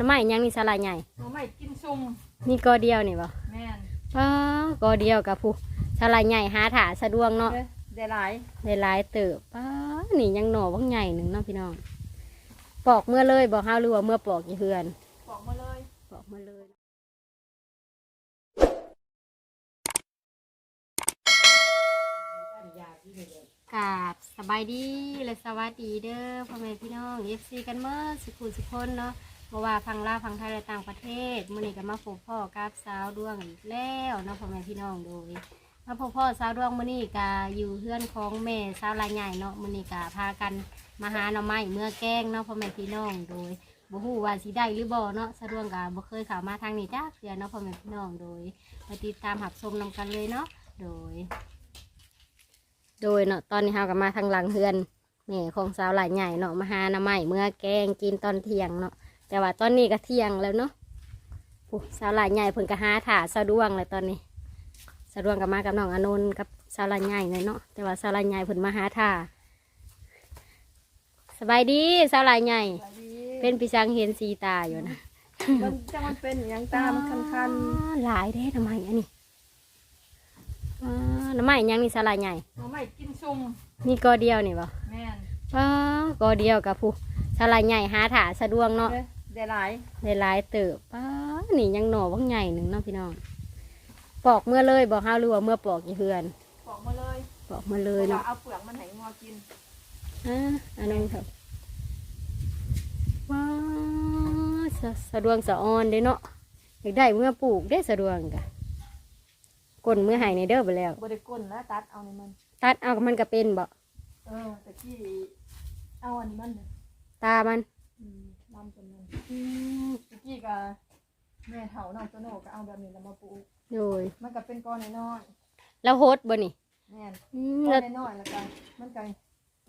น้ำไม้ยังนี่สลายใหญ่ หน่อไม้กินซุ่มนี่กอเดียวนี่บ่แม่นป้ากอเดียวกับผู้สลายใหญ่หาถาสะดวกเนาะเด้อได้หลายได้หลายเติบป้านี่ยังหน่อว่างใหญ่หนึ่งเนาะพี่น้อง ปอกเมื่อเลยบอกเฮาหรือว่าเมื่อปอกกี่เพื่อน บอกมาเลยปอกเมื่อเลยกราบสบายดีและสวัสดีเด้อพ่อแม่พี่น้องเอฟซีกันเมื่อสุขุมสุขคนเนาะ บ่ว่าฟังลาวฟังไทยและต่างประเทศมื้อนี้ก็มาพบพ่อกับสาวดวงอีกแล้วเนาะพ่อแม่พี่น้องโดยมาพบพ่อสาวดวงมื้อนี้ก็อยู่เพื่อนของแม่สาวลายใหญ่เนาะมื้อนี้ก็พากันมาหาหน่อไม้เมื่อแกงเนาะพ่อแม่พี่น้องโดยบ่ฮู้ว่าสิได้หรือบ่เนาะสาวดวงก็บ่เคยเข้ามาทางนี้จ้าเทื่อเนาะพ่อแม่พี่น้องโดยไปติดตามหับชมนำกันเลยเนาะโดย โดยเนาะตอนนี้เฮาก็มาทางหลังเฮือนแม่ของสาวลายใหญ่เนาะมาหาหน่อไม้เมื่อแกงกินตอนเที่ยงเนาะ แต่ว่าตอนนี้ก็เที่ยงแล้วเนาะผู้สาวลายใหญ่เพิ่นก็หาถาสะดวงเลยตอนนี้สะดวกกับมากับน้องอานนท์กับสาวลายใหญ่เลยเนาะแต่ว่าสาวลายใหญ่เพิ่นมาหาท่าสบายดีสาวลายใหญ่สวัสดีเป็นปีสังเห็นสีตาอยู่นะมันจะมันเป็นหยังตามันคันอ๋อหลายเด้ทำไมอันนี้อ๋อน้ำไม้ยังนี่สาวลายใหญ่ๆหน่อไม้กินซุ่มนี่กอเดียวนี่บ่แม่นอ๋อกอเดียวกับผู้สาวลายใหญ่หาถาสะดวกเนาะเด้อ ได้หลายได้หลายเติบป้านี่ยังหน่อว่างใหญ่หนึ่งเนาะพี่น้อง ปอกเมื่อเลยบอกเฮาหรือว่าเมื่อปอกกี่เพื่อน บอกมาเลยปอกเมื่อเลยว่าเนาะเอาเปลือกมันให้งอกินอ่าอันนั้นครับว้าวสะสะดวงสะออนเด้เนาะอยากได้เมื่อปลูกได้สะดวงกะกลนเมื่อใหายในเด้อไปแล้วบ่ได้ก้นแล้วตัดเอาในมัน ตัดเอากับมันก็เป็นบ่เออตะกี้เอาอันนี้มันเด้อตามันอืมลำจนมันอืมตะกี้ก็แม่เฒ่าน้องโตโน่ก็เอาแบบนี้แล้วมาปลูกโดยมันก็เป็นก้อนน้อยแล้วโฮดบ่นี่ๆแม่นอืมก้อแล้วนน้อยๆแล้วก็มันก็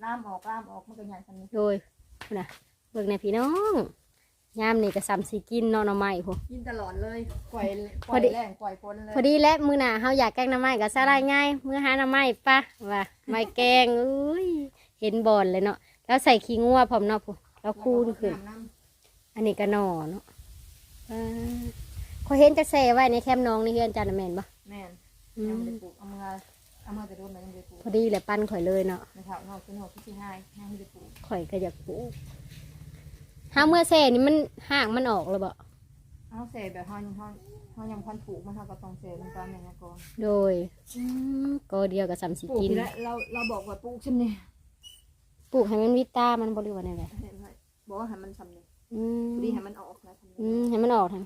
ล่ามออกล่ามออกมันก็ใหญ่คันนี้โดยนะเบิ่งในพี่น้องยามนี่ก็ซ้ำสิกินเนาะหน่อไม้พุ่น กินตลอดเลยปล่อยปพล่ออยดี แรงปล่อยฝนเลยพอดีและมื้อหน้าเฮาอยากแกงหน่อไม้ก็สลายง่ายมื้อหาหน่อไม้ปะว่าไม้แกงอุ้ยเห็นบ่อนเลยเนาะแล้วใส่ขี้งัวพร้อมเนาะพุ่นแล้วคูณขึ้นน้ำ อันนี้ก็หนอเนาะอ่าเขาเห็นจะแซ่ไว้ในแคมป์น้องนี่เฮือนจันทร์น่ะแม่นปะแม่นอืยังมไม่ได้ปลูกเอามาเอามาแต่โดนมันยังไม่ได้ปลูกพอดีแหละปั้นข่อยเลยเนาะในเฒ่าน้องโตโน่ที่ที่ให้ยังไม่ได้ปลูกข่อยก็อยากปลูกห้าเมื่อแซ่นี่มันห่างมันออกแล้วบ่เอาเศษแบบเฮายังเฮาเฮายังพันปลูกมันเฮาก็ต้องเศษมันตามแม่นก่อนโดยอืมก็เดียวกับสามสิปลูกกิน ทีละเราเราบอกว่าปลูกชิมเนี่ยปลูกให้มันวิตามันบริวารอะไรเห็นไหมบอกว่าให้มันทำเนี่ย อืมดีให้มันออกนะทำอืเนี่ยมให้มันออกทาง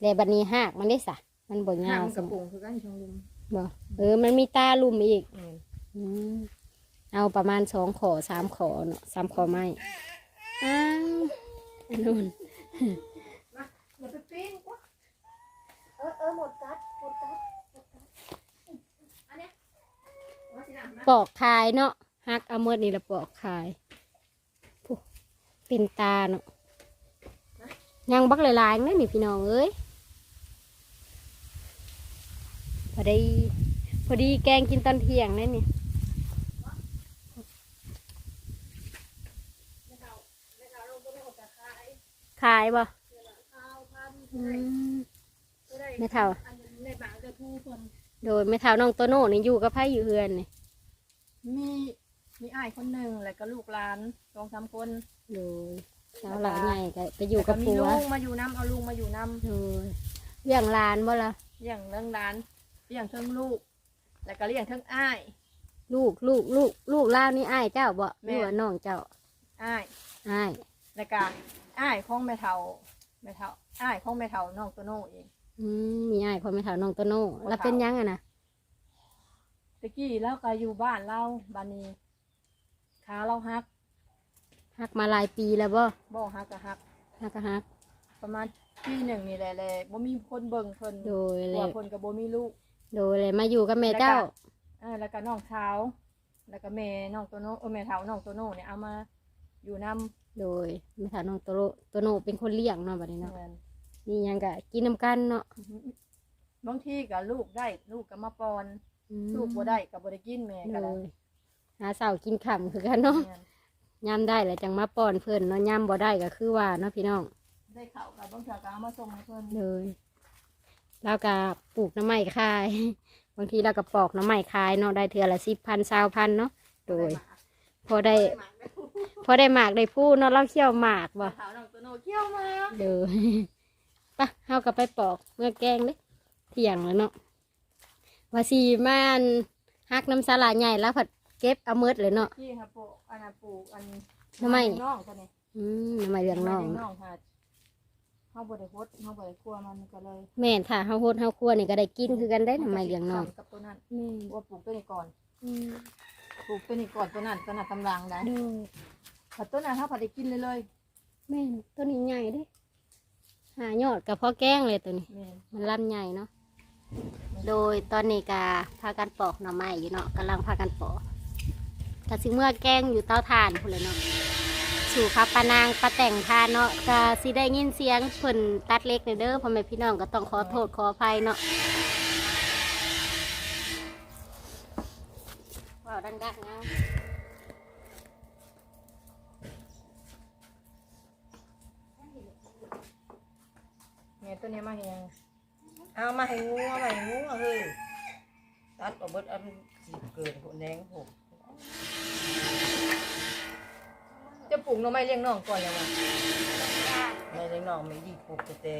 แต่บัดนี้หากมันได้สะมันบ่ห่ายางวมันสกระมปุกคือกันชงลุมบ่เออ มันมีตาลุ่มอีก แม่นอืมเอาประมาณสองขอสามขอเนาะสามขอไม้อ้าวอันนู่นอย่าไปปีนกว่าเออเออหมดกัดหมดกัดหมดกัดอันเนี้ยว่าสิหนักนะปอกคายเนาะฮักเอาเมื่อนี่ละปอกคายผู้เป็นตาเนาะยังบักหลายๆนั่นนี่พี่น้องเอ้ยพอดีพอดีแกงกินตอนเที่ยงนั่นนี่ขายบ่อืมไม่เท่าอันในบางจะทูคนโดยไม่เท่าน้องโตโน่นี่อยู่กับไผอยู่เฮือนนี่มีมีอ้ายคนหนึ่งแล้วก็ลูกหลานสองสามคน โดยสาวหลานใหญ่ก็ไปอยู่กับแล้วมีผัวลุงมาอยู่น้ำเอาลุงมาอยู่น้โดยเลี้ยงหลานบ่ล่ะำเลี้ยงเรื่องหลานเลี้ยงเทิงลูก แล้วก็เลี้ยงเทิงอ้าย ลูกลูกลูกลูกล่าวนี่อ้ายเจ้าบ่หแม่ รือว่าน้องเจ้าอ้าย อ้ายแล้วก็อ้ายของแม่เฒ่าแม่เฒ่าอ้ายของแม่เฒ่าน้องโตโน่เอง อืมมีอ้ายคนไม่เท่าน้องโตโน่บ่แล้วเฒ่า เป็นยังอะนะตะกี้แล้วก็อยู่บ้านเราบานีขาเราหัก ฮักมาหลายปีแล้วบ่บ่หักก็หักฮักก็ฮัก ประมาณปีหนึ่งนี่แหละแหละบ่มีคนเบิ่งเพิ่นโดยตัเลวยเพิ่นก็บ่มีลูก โดยเลยมาอยู่กับแม่เจ้าเออแล้วก็น้องสาวแล้วก็แม่น้องโตโน่เออแม่เฒ่าน้องโตโน่เนี่ยเอามาอยู่นำโดยแม่เท่าน้องโตโน่โตโน่เป็นคนเลี้ยงเนาะบัดนี้เนาะเงินนี่ยังก็กินน้ำกันเนาะบางทีก็ลูกได้ลูกก็มาปอน อืมลูกบ่ได้ก็บ่ได้กินแม่ก็โดได้ยหาเสาวกินค่ำคือกันเนาะเงิน ยามได้แล้วจังมาป้อนเพิ่นเนาะยามบ่ได้ก็คือว่าเนาะพี่น้องได้เข่ากับบางเถื่อก็เอามาส่งให้เพิ่นเลยเราก็ปลูกหน้ำไม้ขาย บางทีเราก็ปอกหน้ำไม้ขายเนาะได้เทือละสิบพันสาวพันเนาะโดย พอได้หมากได้ พอได้หมากได้พูเนาะเราเคี่ยวหมากบ่เท้าน้องตัวโนเขี้ยวมาเด้อปะเฮาก็ไปปอกเมื่อแกงเด้เที่ยงแล้วเนาะว่าสิมาอันฮักน้ำสาลาใหญ่แล้วผัดเก็บเอาเมิดเลยเนาะพี่ค่ะปลูกอันน่ะปลูกอันทำไม น้องตัวนี้อืมทำไมเรื่องน้องทำไมน้องค่ะเฮาบ่ได้พดเฮาบ่ได้กลัวมันก็เลยแม่นถ้าเฮาโฮดเฮาคั่วนี่ก็ได้กินคือกันได้ทำไมเลี้ยงน้องกับตัวนั้นแม่นว่าปลูกตัวนี้ก่อนอืมปลูกตัวนี้ก่อนตัวนั้นตัวนั้นกำลังได้โดยพอตัวนั้นเฮาพอได้กินเลยเลยแม่นตัวนี้ใหญ่เด้หายอดกับพ่อแกงเลยตัวนี้ แม่นมันลำใหญ่เนาะ โดยตอนนี้กาพากันปอกหน่อไม้อยู่เนาะกำลังพากันปอก กะสิเมื่อแกงอยู่เตาถ่านพุ่นเลยเนาะสู่ครับปานางปลาแต่งทานเนาะกะสิได้ยินเสียงเพิ่นตัดเล็กเด้อพ่อแม่พี่น้องก็ต้องขอโทษขออภัยเนาะว้าวดังๆนะแม่ยตัวนี้มาเฮียงเอามาให้งูมาให้งูเอาเฮ้ยตัดออกเบิดอันสีเกิดหัวแดงผม จะปลูกหน่อไม้เลี้ยงน้องก่อนยังไงในเล็กน้องไม่ดีปลูกแต่แต่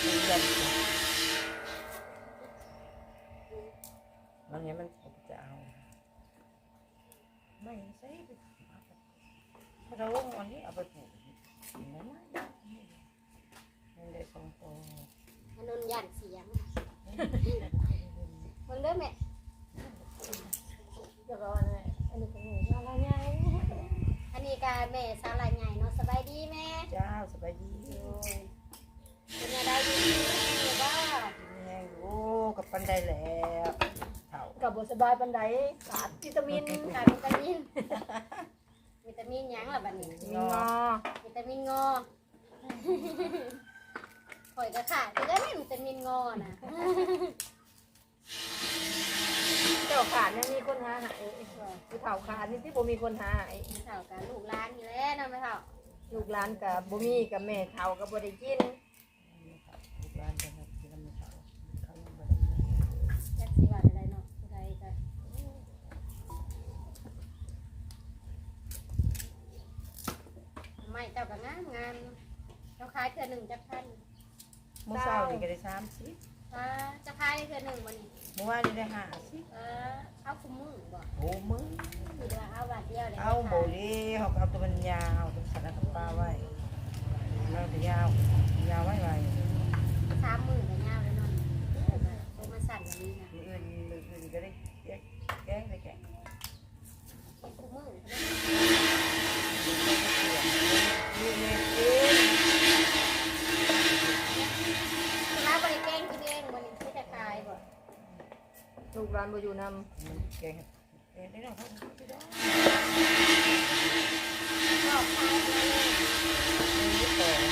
เรียนมันเห็นมันปลูกจะเอา ไม่ใช่ไปพระองค์อันนี้เอาไปปลูกอย่างนั้นนะมันได้สองตัวอันนนยันเสียงเบิ่งเด้อแม่เดี๋ยวก่อนนะอันนี้เป็นหนูอะไรไง อั นนี้กาแม่สาลายใหญ่เนาะสบายดีแม่เจ้าสบายดีเป็นยังไงดีหรือว่ากินแห้งอยู่โอ้กับปันได้แล้วเถ่ากับบสบายปันไดขาดวิตามินขาดวิตามิน วิตามินหยังล่ะบัดนี้ มีงอวิตามินงอข่อยก็ขาดไปได้ไหมวิตามินงอน่ะ เจ้าขาดเนี่ยมีคนหาหายผู้เฒ่าขาดนี่ที่บ่มีคนหาหายเท่ากับลูกหล้านอยู่แล้วเนาะไม่เท่าลูกหลานกับบ่มีกับแม่เฒ่ากับบ่ได้กินลูกหลานจะมากินน้ำเถ่าเขายังบ่ได้แจ็คสิว่าอะไรเนาะอะไรกันไม่เจ้าก็งามงามเจ้าขายเทื่อหนึ่งจักพันเมื่อเช้านี่ก็ได้สามสิบอ่าจะขายเทื่อหนึ่งวันนี้ เมื่อวานนี่ได้ห้าสิบเออเอาคุ้มมือบ่โอ้มึงหรือว่าเอาบาทเดียวเลยเอาโบลีเขาก็เอาตัวมันยาวเป็นสันนักปลาไว้แล้วจะยาวยาวไว้ไว้สามหมื่นกันยาวเลยเนาะโอ้มาสั่นอย่างนี้นะ มืออื่นมืออื่นก็ได้แกงแกงได้แกง คุ้มมือ นี่เนี่ยเอ๊ะ มาบริแกงกินเองวันนี้ที่จะขายบ่ ลูกหลานบ่อยู่นำแกงแกงได้หรอเขาไม่ได้บอกขายอะไรเลยไม่ต่อเด้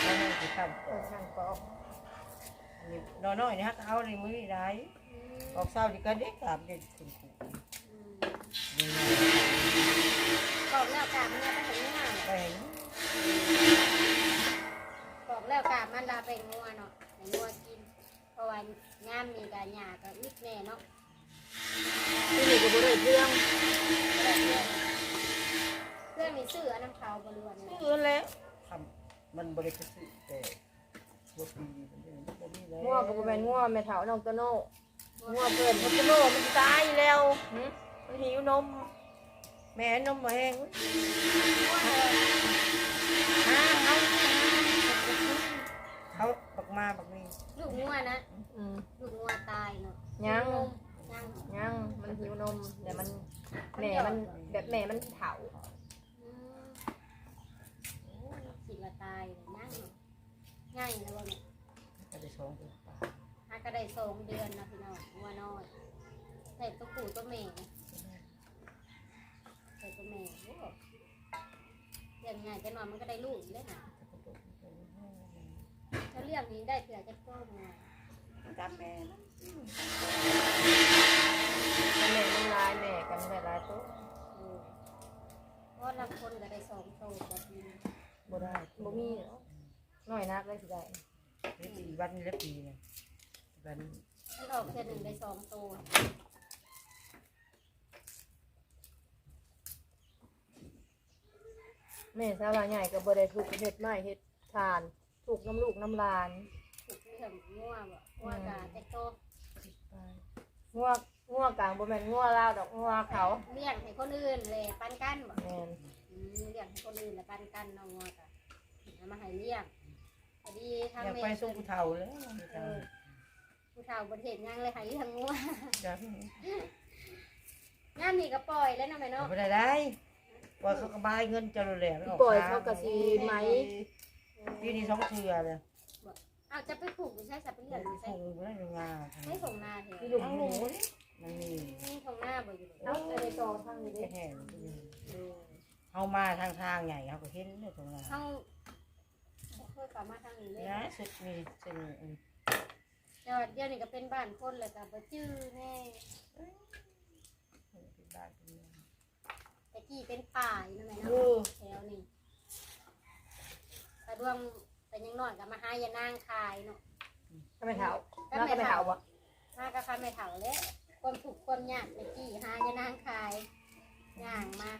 เขาให้ไปทำเออช่างปอกนี่น้อยๆนี่ฮะเอาในมือได้ออกเศร้าดีกันเด็กกลับเด็กคุณครูบอกแล้วกาบมันไปเห็นง่ายไปเห็น แล้วกาบมันลาไปงัวเนาะให้งัวกิน เพราะว่างามมีกาหญ้าก็อึดแน่เนาะที่นี่ก็บ่ได้เครื่องเพื่อนมีซื้ออันน้ำเขาบริวารเนี่ยซื้อแล้วทำมันบริสุทธิ์แต่ตัวปีมันเป็นบ่มีแล้วงัวก็บ่แม่นงัวแม่เฒ่าน้องโตโน่งัวเพิ่นมันโตโน่มันตายแล้วหึมันหิวนม แม่นมมาแห้งห้าเขา เขาบักมาบักนี่ลูกงัวนะอืมลูกงัวตายเนาะยังยังยังมันหิวนมแต่มันแม่มันแบบแม่มันเฒ่าอืมสิละตายเลยนั่งเนาะง่ายแล้วบ่เนี่ยก็ได้สองตัวปลาหาก็ได้สองเดือนนะพี่น้องงัวน้อยใส่ตัวผู้ตัวแม่ใส่ตัวแม่โอ้เลี้ยงง่ายแต่นอนมันก็ได้ลูกอีกเลยนะ ถ้าเลี้ยงนี้ได้เผื่อจะโตมาจำแม่นะแม่มันหลายแม่กันได้หลายตัวเออคนละคนก็ได้สองโตแบบนี้บ่ได้บ่มีเนาะน้อยนักเลยสิได้นี่ปีวันนี้แล้วปีเนี่ยวันมันออกเทื่หนึ่งได้สองโตแม่สาวใหญ่ก็บ่ได้ถูกเฮ็ดไม้เฮ็ดทาน ถูกน้ำลูกน้ำหลานถูกเรื่องง่วงบ่ง่วงกะแต่โตสิบไปงัวงัวกลางบ่แม่นงัวลาวดอกงัวเขาเลี้ยงให้คนอื่นเลยปันกันบ่แม่นอืมเลี้ยงให้คนอื่นแล้วปันกันเน้องงัวกะเอามาให้เลี้ยงพอดีทางอยากแม่ไปส่เพิ่งนผู้เฒ่าเลยเออผู้เฒ่าบ่เห็นหยังเลยให้ทางงัวจ้ะงานนี้ก็ปล่อยแล้วเนาะแม่เนาะไม่ได้ได้ปล่อยเขาก็บายเงินจะรู้แหละปล่อยเขาก็สิไหม ปีนี้สองเทื่อเลยเอาจะไปผูกอยู่ใช่สับไปเลี้ยงอยู่ใช่ส่งไม่ได้งานไม่ส่งหน้าเถมีอะลูกทั้งหหนูมูมันมีนี่ส่งหน้าบ่อยู่เลยเอาไปต่อทางนี้แค่เด้แห้งเอามาทางทางใหญ่เขาก็เห็นเลยตรงนั้นเฮาบ่เคยเข้ามาทางนี้เลยนะสุดมีเส้นแต่ว่าเดี๋ยวนี้ก็เป็นบ้านคนเลยก็บ่จื้อแน่บ้านเป็นแต่กี้เป็นป่าอยู่นั่นแหละโอ้เนาะแถวนี้สะ ดวงแต่ยังน้อยก็มาหายานางขายเนาะก็ไม่เฒ่าน้าก็ไม่เฒ่าบ่มาก็คันไม่เฒ่าแล้วความถูกข์ความยากแต่กี้หายานางขายย่างมา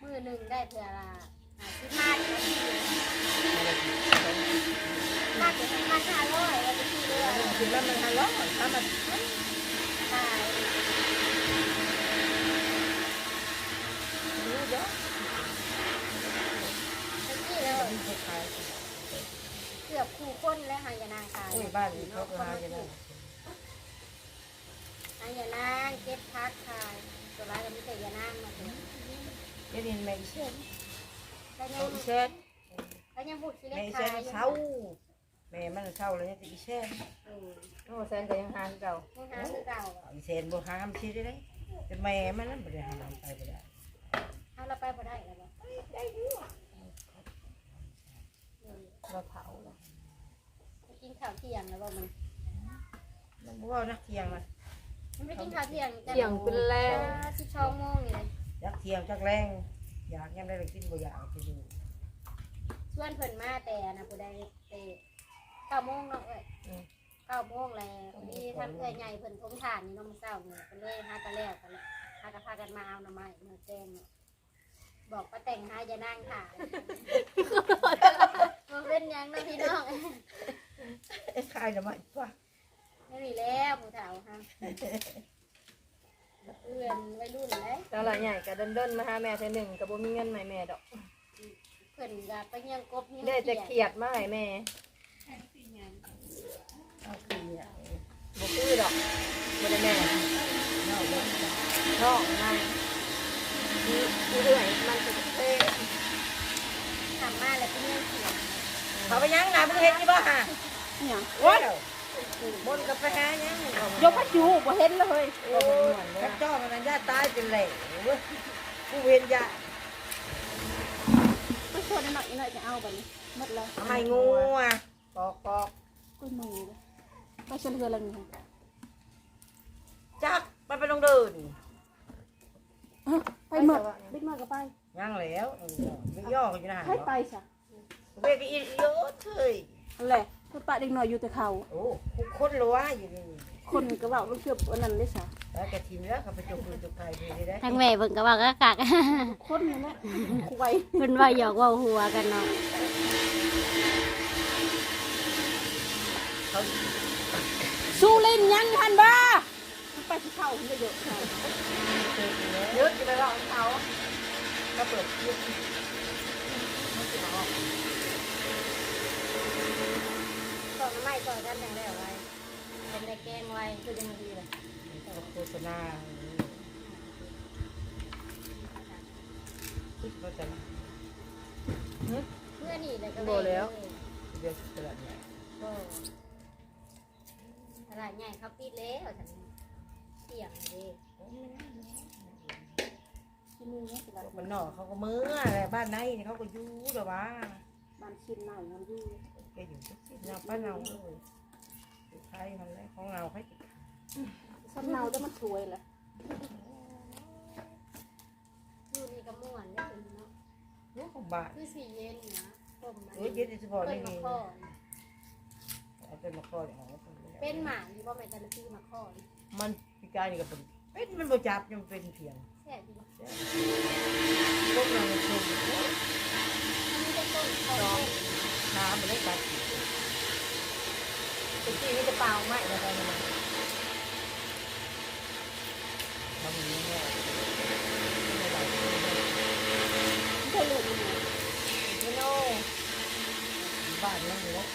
มื้อหนึงได้เทื่อละหาสิบาทก็ที่มากถึงพันห้าร้อยแล้วไปที่เรือถึงแล้วมันฮัลโหลถ้ามัน ขาย รู้เยอะ ไปที่แล้ว มีคนขาย เกื อบคู่คนแล้วหายานางขายโอ้ยบ้านนี้เขาก็หาจะได้หายานางเก็บพักขายตัวร้ายก็มีแต่ยานางมาถึงเดี๋ยวนี้แม่อีเช่นแล้วยัแม่งอีเช่นแล้วยังพูดทีเล็แม่กอีขาเช่ยนเศร้าแม่มันเศร้าเลยแต่อีเช่นเออโอ้แซนก็ยังหาคือเก่ายังหาคือเก่าอะอีเช่นบ่หามชีได้เลยแต่แม่มันนั่นบ่ได้หามไปบ่ได้เอาเราไปพอได้แล้วบ่เออเราเฒ่าแล้วไปกิน ข้าวเที่ยงแล้วบ่มันมันบ่ว่านักเที่ยงมันมันไปกินข้าวเที่ยงเที่ยงเป็นแรงสิบสองโมงนี่เลยนักเที่ยงจักแรงอยากยังได้ไปกินบ่อยากไปดูชวนเพิ่นมาแต่นะผู้ใดเตะเก้าโมงเนาะเอ้ยเก้าโมงแล้วมีท่านเอ้ยใหญ่เพิ่นทมทานนี่เน้องเช้านี่ก็เลยหาตะแล้วกันแหละหากะพากันมาเอาหน่อไม้มาแจ้งเนาะบอกว่าแต่งหาอย่านั่งค่ะมันเป็นหยังเนาะพี่น้องเอ้ ขายละไม้ป่ะไม่มีแล้วผู้เฒ่าฮะเอื้อนวัยรุ่นเลยแล้วหลานใหญ่ก็เดินๆมาหาแม่เทื่อหนึ่งก็บ่มีเงินให้แม่ดอกเพิ่นก็ไปเยี่ยงกบเยี่ยงได้แต่เขียดมาให้แม่เอาคือเนี่ยบ่คือดอกบ่ได้แม่นอกนั้นองนายมีมีเรื่อยมันจะเท่ทำมาแล้วไปเยี่ยงเขียดเขาไปยังนะมึงเห็นยี่บ่ฮะ เนี่ยโอ้ยบนกับไปหายังยกพระจูบ่เห็นเลยโอ้ยกระจ้องมันญาตายเป็นเหล่เว้ยกูเวียนยาไปชวนหน่อยหน่อยจะเอาแบบนี้หมดแล้วทำไมงูอะปอกปอกกุ้ยมือไปชวนเธออะไรนี่จักมันไปลงเดินไปหมดบิ๊กมากก็ไปยังแล้วเออไม่ย่อกันอยู่นะฮะให้ไปซะเบกอีเยอะเฮ้ยนั่นแห ละเพื่อปะเด็กน้อยอยู่แต่เขาโอ้กูคนรัวอยู่นี่คนก็บอกลูกเกือบอันนั้นได้ซะแล้วกระทิมแล้วกับไปจกปืนจกไฟไปได้ทั้งแม่เบิ่งก็ว่าก็กักคนนี่แหละคุยเพิ่นว่าหยอกเว่าหัวกันเนาะเขาสู้เล่นยังทันบ้าไปที่เขาเยอะๆเขาเจอแล้วเยอะจะไปบอกเขาก็เปิดยุบต่ น้ำไม้ต่อกันอย่างได้ไว้เป็นในแกงไว้คือจะมาดีเลยโฆษณาคิดว่าจะเมื่อนี่เลยก็เดี๋ยวตลาดเนี่ยตลาดใหญ่เขาปิดแล้วฉันเสี่ยงเลยที่นี่เนี่ยตลาดมันนอกเขาก็มืออะไรบ้านไหนเขาก็อยู่เดี๋ยวว่าบ้านชินหน่อยมันอยู่ แกอยู่ทุกที่เราบ้านเราเลยใครมันเลยของเราใครสำเนาจะมันสวยเลยอยู่นี่ก็ม่วนได้ถึงของบ้านคือสีเย็นนะผมมันเออเย็นเฉพาะเป็นี่นนี่มะข้อเอาเป็นมะคอของเป็นหมาอยู่บ่แม่แต่ละปีมะข้อนี่มันพิการนี่ก็เป็นเป็นมันบ่จับยังเป็นเพียงแซ่บอยู่บ่ พวกเราชม อันนี้เป็นต้นข้อ จอง เส้น น้ำมันได้กัดตะกี้นี่จะเปล่าไหมอะไรนะทำอย่างนี้เนี่ยไม่ได้ใช่ลูกมันเนี่ยไม่โน่บ้านนั่นเลย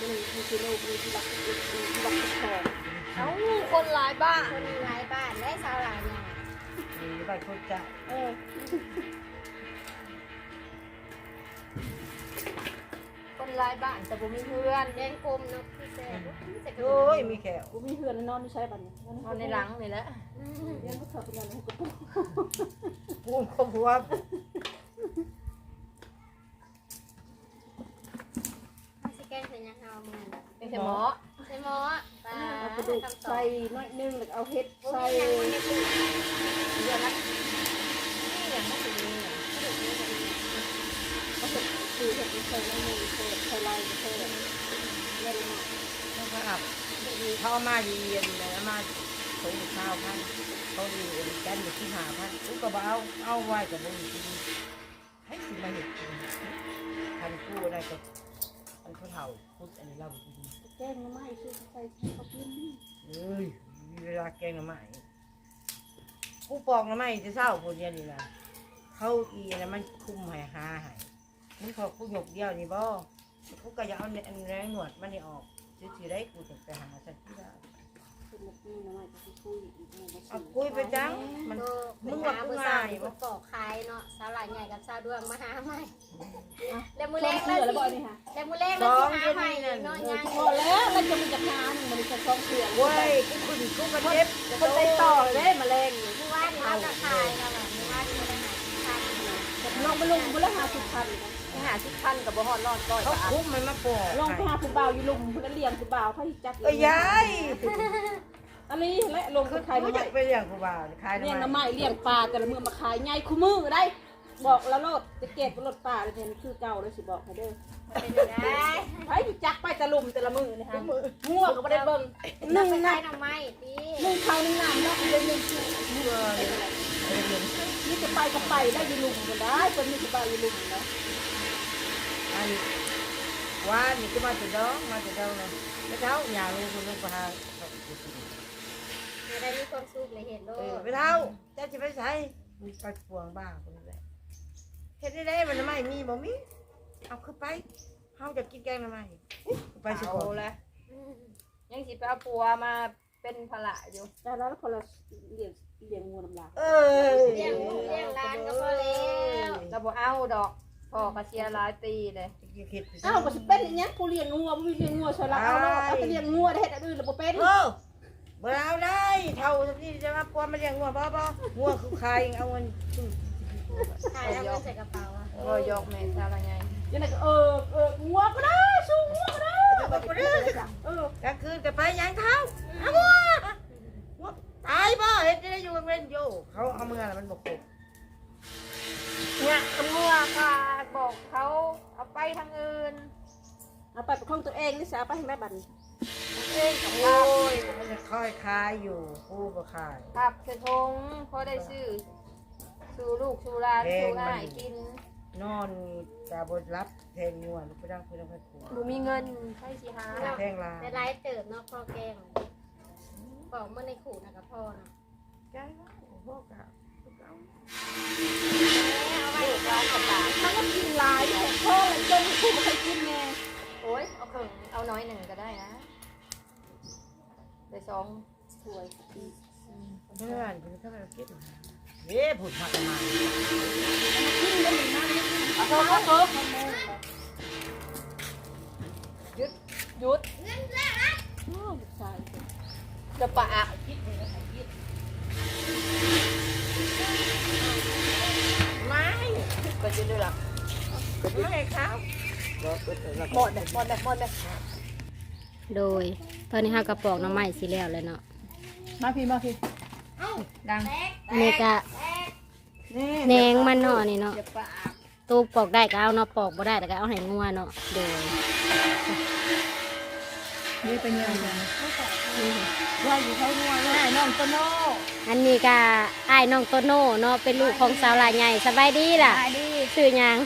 มันมีที่ลูกมีที่รักมีที่รักที่คอเอ้าคนหลายบ้านคนหลายบ้านและชาวหลายเนี่ยมีบ้านคนจะเออ หลายบ้านแต่บ่มีเพื่อนแดงกลมเนาะพี่แซ่บพี่แซ่บโอ้ยมีแขวกูมีเพื่อนนอนไม่ใช่บัดนี้นอนในหลังนี่แหละอืมเรียนก็เข้าไปนอนให้กูปุ๊บพูดครอบครัวเอาสิแกงใส่ยังเฮามื้อนั้นเป็นแต่หมอใส่หมอปลาเอากระดูกคำตอบใส่น้อยนึงแล้วเอาเห็ดบ่ใส่มีหยังบ่ได้ปลูกเดือนละ คือเห็น้อยนึงใส่ใส่ลายใส่เล่นมากแล้วก็อับเขาเอามาดีเย็นเลยเอามาส่งข้าวพันเขาดีเอ็นกันอยู่ที่หาพันกูก็บเอาเอาไว้กับมึงให้สิมาเห็ดกินพันกู้ได้กับอันเขาเฒ่าพูดอันนี้เราแกงมาไม่คือใส่เขากินเอ้ยเวลาแกงหน่อไม้กูปอกหน่อไม้จะเศร้าคนเดียวนี่นะเขาอีนะมันคุมหายหาหาย มึงพอกูหยกเดียวนี่บ่กูก็อยากเอาเนี่ยอันแรงหนวดมันนี่ออกจะถือได้กูจะไปหาสักที่ได้คือมันมีน้อยก็คุยอีกเอาคุยไปจังมันโตมึมึงงว่าว่ากูผู้ง่าสาวยนี่บ่บ่ปอกขายเนาะสาวหลายใหญ่กับสาวดวงมาหาใหม่แล้วมื้อแรแรงงเสืแล้วอแล้วบ่สินี่ค่ะแล้วมื้อแรงแล้วสิหาใหม่อีกเนาะยังพอแล้วมันจะมีจากงานมันจะช่องเสือเว้ยกูขึ้นกูก็เจ็บคนได้ต่อเลยมาแรงอยู่มื้อวานนี่เราก็ขายแล้วแบบมื้อวานนี่บ่ได้หาสิบพันลองไปลงบุรหาสุพรรณไป หาสิบพันกับบ่ฮอดรอดก้อยเขาปะคุ้มมันมาปอกลองไปหาผู้บ่าวอยู่ลุมเพื่อนเลี้ยงผู้บ่าวเขาจักเอ้ยยายอันนี้และลงคืคืออใครกูมาอยากไปเลี้ยงกูบ่าวขายเลี้ยงน้ำน้ำไม้ไม้เลี้ยงปลาแต่ละมือมาขายใหญ่คู่มือได้ บอกแล้วโลดจะเก็บรถปลาเลยเนี่ยคือเก่าเลยสิบอกให้เด้อเป็นจังได๋ไผจักไปตะลุมแต่ละมือนะฮะงัวก็บ่ได้เบิ่งนึ่นึ่งงไข่นะหน่อไม้ตินึ่งข้าวนึ่งน้ำเนาะเป็นนึ่งชื่อเออเออเลี้ยงนี่จะไปก็ไปได้อยู่ลุมก็ได้เป็นนี่จะไปอยู่ลุมนะ อันว่านี่ก็มาจะดองมาจะดองเลยแล้วเช้าอย่าลงทุนลงไปหาไม่ได้มีความสุขเลยเห็นโลเออกไปเท่าจะจะไปใช้มีไปพวงบ้าคนนี้แหละเฮ็ดได้ได้มันไม่มีบ่มีเอาขึ้นไปเฮาจะกินแกงทำไมไปสิเอาก่อน ละยังสิไปเอาปัวมาเป็นภาระอยู่ แต่แล้วพอเราเลี้ยงเลี้ยงงูน้ำลาย เออเลี้ยงลูกเลี้ยงหลานก็พอแล้ว เราบ่เอาดอก พ่อกระเชียร์หลายปีเลยคิดอ้าวก็สิเป็นอย่างเงี้ยผู้เลี้ยงงูบ่มีเลี้ยงงูใช่ละเอาเนาะเอาแต่เลี้ยงงูได้เฮ็ดอันอื่นแล้วบ่เป็น เออบ่เอาได้เท่าที่จะมาปัวมาเลี้ยงงัวบ่บ่งัวคือใครเอาเงินขายแล้วเงินใส่กระเป๋าอะบ่ยกแม่ซาละไงยังไงก็เออเอองัวก็ได้สู้งัวก็ได้เออกลางคืนก็ไปยังเท้าเอางัวงัวตายบ่เฮ็ดได้อยู่เว้นอยู่เขาเอามือน่ะมันบ่ครบเนี่ยตำรวจค่ะ บอกเขาเอาไปทางอื่นเอาไปประคองตัวเองนี่สาไปให้แม่บัดนี้เองกับโอ้ข้าวยมันจะค่อยคายอยู่กูก็คาย ขับเสทงพอได้ซื้อสู่ลูกสู่หลานสู่อ้ายกินนอนกาบดรับแทงงัวไปดังไปดังไปขู่บ่มีเงินใช้สิหาแทงลาได้ไลฟ์เติบเนาะพ่อแกงบอกเมื่อในขู่นะกับพ่อเนาะใจว่าพ่อกะ พ่อเลยจนคู่บ่เคยกินแน่โอ้ยเอาครึ่งเอาน้อยหนึ่งก็ได้นะไปสองสวยเพื่อนคุณถ้าเราคิดเฮ้ผุดผักมาเอาโทษเอาโทษหยุดหยุดโอ้ลูกชายจะปะอะคิดเลยนะคิดไม่ก็จะดูหลั กไม่ครับหมดเลยหมดเลยหมดเลยโดย ตอนนี้ห้ากระปอกน้ำไม้สิแล้วเลยเนาะมาพี่มาพี่ดังอันก็แหนงมันเนาะนี่เนาะตู้ปอกได้ก็เอาเนาะปอกบ่ได้แต่ก็เอาให้งัวเนาะโดยนี่เป็นยังไงว่าอยู่เขางัวง่ายน้องโตโน่อันนี้ก็ไอ้น้องโตโน่เนาะเป็นลูกของสาวลายใหญ่สบายดีล่ะตายดิชื่อยัง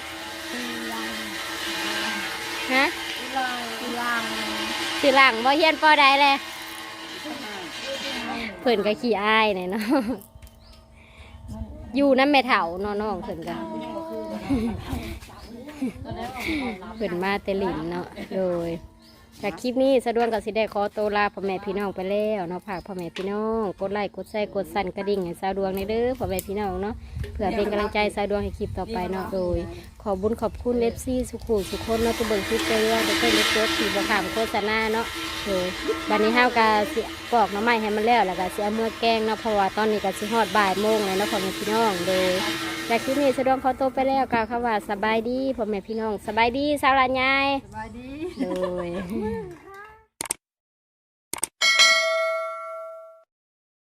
ฮะลังลังชื่อหลังบ่เฮียนปอได้เลยเพิ่นก็ขี้อายเนี่ยเนาะอยู่น้ำแม่เถาเนาะน้องเพิ่นก็เพิ่นมาแต่หลินเนาะโดย จากคลิปนี้สะดวกกับสิได้ขอตัวลาพ่อแม่พี่น้องไปแล้วเนาะฝากพ่อแม่พี่น้องกดไลค์กดแชร์กดสั่นกระดิ่งให้สาวดวงในเด้อพ่อแม่พี่น้องเนาะเพื่อเป็นกำลังใจสาวดวงให้คลิปต่อไปเนาะโดย ขอบุญขอบคุณเอฟซีสุขุมสุขคนเนาะตัวเบิ่งคลิปเจอเด็กเล็กเล็กที่บ่ขามโฆษณาเนาะโดยบัดนี้ห้าวกาสิปอกหน้ำไม้ให้มันแล้วแล้วก็สิเมื่อแกงเนาะเพราะว่าตอนนี้ก็สิฮอดบ่ายโมงเลยเนาะพ่อแม่พี่น้องโดย จากคลิปนี้สะดวกขอตัวไปแล้วกล่าวคำว่าสบายดีพ่อแม่พี่น้องสบายดีสาวลานยายสบายดี โดย